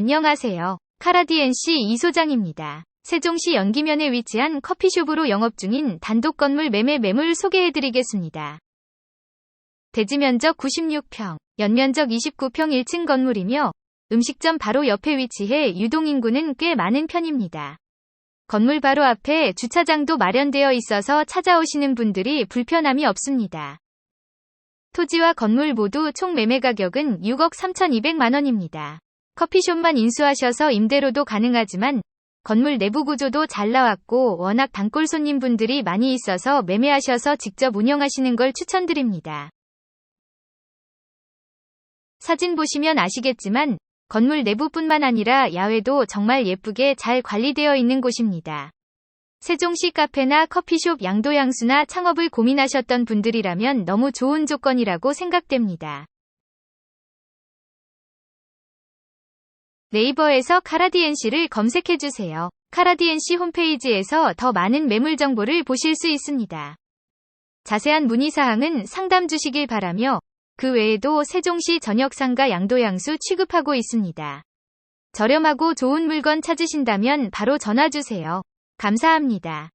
안녕하세요. 카라디엔시 이소장입니다. 세종시 연기면에 위치한 커피숍으로 영업 중인 단독 건물 매매 매물 소개해드리겠습니다. 대지 면적 96평, 연면적 29평 1층 건물이며 음식점 바로 옆에 위치해 유동인구는 꽤 많은 편입니다. 건물 바로 앞에 주차장도 마련되어 있어서 찾아오시는 분들이 불편함이 없습니다. 토지와 건물 모두 총 매매 가격은 6억 3,200만 원입니다. 커피숍만 인수하셔서 임대로도 가능하지만 건물 내부 구조도 잘 나왔고 워낙 단골 손님분들이 많이 있어서 매매하셔서 직접 운영하시는 걸 추천드립니다. 사진 보시면 아시겠지만 건물 내부뿐만 아니라 야외도 정말 예쁘게 잘 관리되어 있는 곳입니다. 세종시 카페나 커피숍 양도양수나 창업을 고민하셨던 분들이라면 너무 좋은 조건이라고 생각됩니다. 네이버에서 카라디엔시를 검색해주세요. 카라디엔시 홈페이지에서 더 많은 매물 정보를 보실 수 있습니다. 자세한 문의사항은 상담 주시길 바라며 그 외에도 세종시 전역상가 양도양수 취급하고 있습니다. 저렴하고 좋은 물건 찾으신다면 바로 전화주세요. 감사합니다.